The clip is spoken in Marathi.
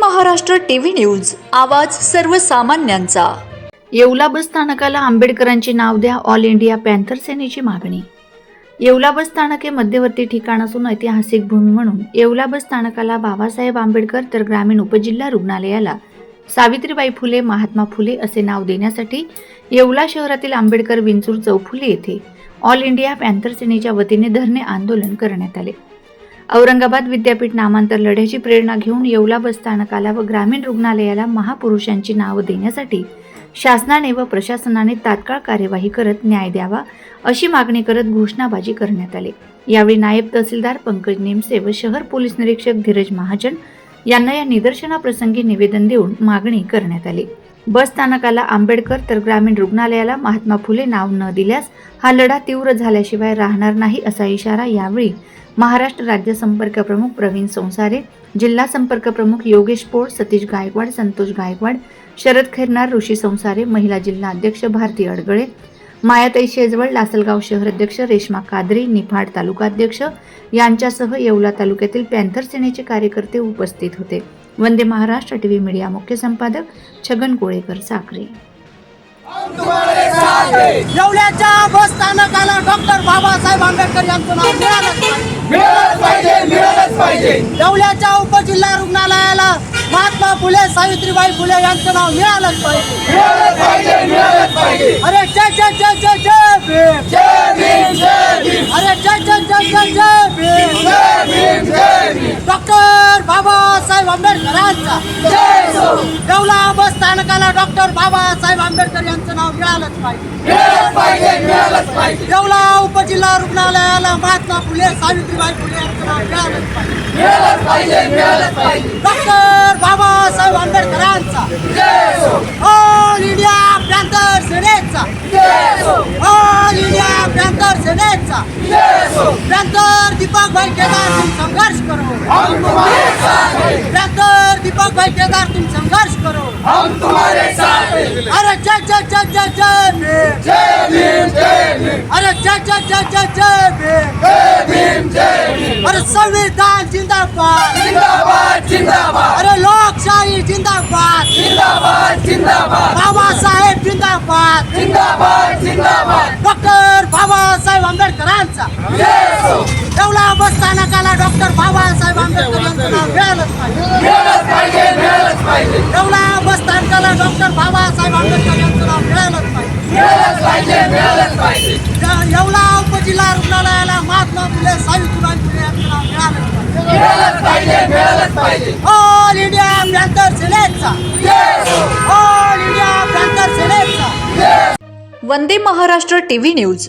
महाराष्ट्र टीव्ही न्यूज आवाज सर्वसामान्यांचा. येवला बस स्थानकाला आंबेडकरांचे नाव द्या ऑल इंडिया पॅन्थर सेनेची मागणी. येवला बस स्थानक हे मध्यवर्ती ठिकाण असून ऐतिहासिक भूमी म्हणून येवला बस स्थानकाला बाबासाहेब आंबेडकर तर ग्रामीण उपजिल्हा रुग्णालयाला सावित्रीबाई फुले महात्मा फुले असे नाव देण्यासाठी येवला शहरातील आंबेडकर विंचूर चौफुले येथे ऑल इंडिया पॅन्थर सेनेच्या वतीने धरणे आंदोलन करण्यात आले. औरंगाबाद विद्यापीठ नामांतर लढ्याची प्रेरणा घेऊन येवला बस स्थानकाला व ग्रामीण रुग्णालयाला महापुरुषांची नावं देण्यासाठी शासनाने व प्रशासनाने तात्काळ कार्यवाही करत न्याय द्यावा अशी मागणी करत घोषणाबाजी करण्यात आली. यावेळी नायब तहसीलदार पंकज नेमसे व शहर पोलीस निरीक्षक धीरज महाजन यांना या निदर्शनाप्रसंगी निवेदन देऊन मागणी करण्यात आली. बस स्थानकाला आंबेडकर तर ग्रामीण रुग्णालयाला महात्मा फुले नाव न दिल्यास हा लढा तीव्र झाल्याशिवाय राहणार नाही असा इशारा यावेळी महाराष्ट्र राज्य संपर्क प्रमुख प्रवीण संसारे जिल्हा संपर्क प्रमुख योगेश पोळ सतीश गायकवाड संतोष गायकवाड शरद खैरनार ऋषी संसारे महिला जिल्हा अध्यक्ष भारती अडगळे मायाताई शेजवळ लासलगाव शहर अध्यक्ष रेश्मा कादरी निफाड तालुकाध्यक्ष यांच्यासह येवला तालुक्यातील पॅन्थर सेनेचे कार्यकर्ते उपस्थित होते. वंदे महाराष्ट्र टीव्ही मीडिया मुख्य संपादक छगन कोळेकर साखरे येवल्याच्या बस स्थानकाला डॉक्टर बाबासाहेब आंबेडकर यांचं नाव मिळालंच पाहिजे मिळालंच पाहिजे येवल्याच्या उपजिल्हा रुग्णालयाला महात्मा फुले सावित्रीबाई फुले यांचं नाव मिळालंच पाहिजे मिळालंच पाहिजे मिळालंच पाहिजे अरे जय जय जय जय जय आंबेडकरांचा. येवला बस स्थानकाला डॉक्टर बाबासाहेब आंबेडकर यांचं नाव मिळालंच पाहिजे. येवला उपजिल्हा रुग्णालयाला महात्मा फुले सावित्रीबाई फुले यांचं नाव मिळालंच पाहिजे. डॉक्टर बाबासाहेब आंबेडकरांचा. ऑल इंडिया पॅन्थर सेनेचा ऑल इंडिया पॅन्थर सेनेचा जय डॉक्टर दीपक भाई केदार तुम संघर्ष करो. हम तुम्हारे साथ हैं पॅन्थर दीपक भाई केदार तुम संघर्ष करो. हम तुम्हारे साथ हैं अरे जय जय जय जय जय भीम. जय भीम जय भीम अरे जय जय जय जय जय भीम. जय भीम जय भीम अरे संविधान जिंदाबाद. जिंदाबाद जिंदाबाद अरे लोकशाही जिंदाबाद. जिंदाबाद जिंदाबाद बाबा साहेब जिंदाबाद जिंदाबाद डॉक्टर बाबासाहेब बस स्थानकाला डॉक्टर बाबासाहेब आंबेडकर यांचं नाव. मिळालंच पाहिजे. बस स्थानकाला डॉक्टर बाबासाहेब आंबेडकर यांचं नाव. मिळालंच पाहिजे. येवला उपजिल्हा रुग्णालयाला महात्मा फुले सावित्रीबाई फुले यांचं नाव पाहिजे. All India Panther All India Panther Vande Maharashtra TV news.